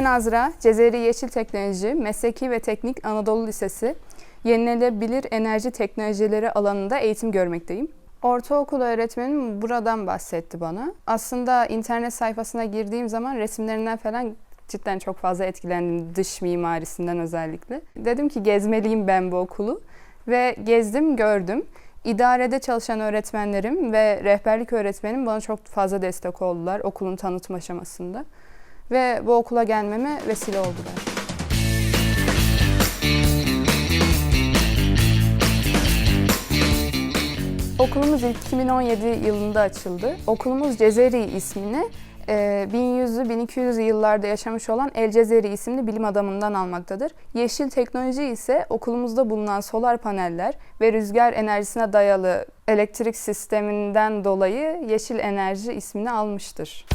Ben Azra, Cezeri Yeşil Teknoloji, Mesleki ve Teknik Anadolu Lisesi, yenilenebilir enerji teknolojileri alanında eğitim görmekteyim. Ortaokul öğretmenim buradan bahsetti bana. Aslında internet sayfasına girdiğim zaman resimlerinden falan cidden çok fazla etkilendim dış mimarisinden özellikle. Dedim ki gezmeliyim ben bu okulu ve gezdim gördüm. İdarede çalışan öğretmenlerim ve rehberlik öğretmenim bana çok fazla destek oldular okulun tanıtım aşamasında. Ve bu okula gelmeme vesile oldular. Okulumuz ilk 2017 yılında açıldı. Okulumuz Cezeri ismini e, 1100'lü 1200'lü yıllarda yaşamış olan El Cezeri isimli bilim adamından almaktadır. Yeşil teknoloji ise okulumuzda bulunan solar paneller ve rüzgar enerjisine dayalı elektrik sisteminden dolayı yeşil enerji ismini almıştır.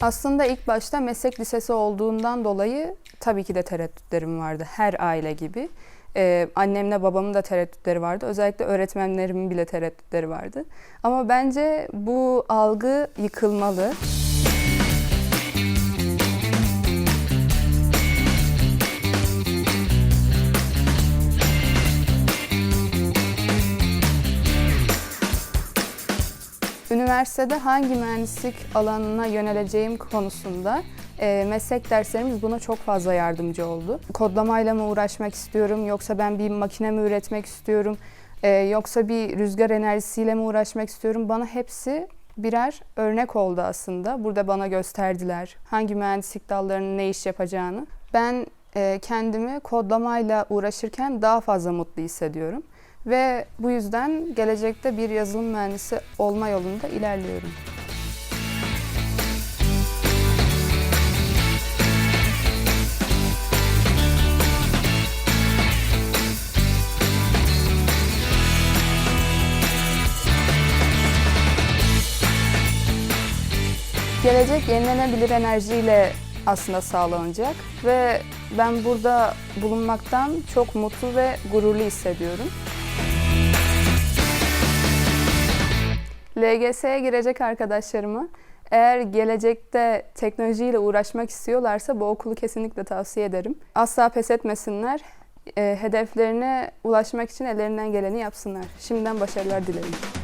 Aslında ilk başta meslek lisesi olduğundan dolayı tabii ki de tereddütlerim vardı. Her aile gibi. Ee, annemle babamın da tereddütleri vardı. Özellikle öğretmenlerimin bile tereddütleri vardı. Ama bence bu algı yıkılmalı. Üniversitede hangi mühendislik alanına yöneleceğim konusunda e, meslek derslerimiz buna çok fazla yardımcı oldu. Kodlamayla mı uğraşmak istiyorum yoksa ben bir makine mi üretmek istiyorum e, yoksa bir rüzgar enerjisiyle mi uğraşmak istiyorum bana hepsi birer örnek oldu aslında. Burada bana gösterdiler hangi mühendislik dallarının ne iş yapacağını. Ben e, kendimi kodlamayla uğraşırken daha fazla mutlu hissediyorum. Ve bu yüzden gelecekte bir yazılım mühendisi olma yolunda ilerliyorum. Gelecek yenilenebilir enerjiyle aslında sağlanacak ve ben burada bulunmaktan çok mutlu ve gururlu hissediyorum. LGS'ye girecek arkadaşlarımı eğer gelecekte teknolojiyle uğraşmak istiyorlarsa bu okulu kesinlikle tavsiye ederim. Asla pes etmesinler. E, hedeflerine ulaşmak için ellerinden geleni yapsınlar. Şimdiden başarılar dilerim.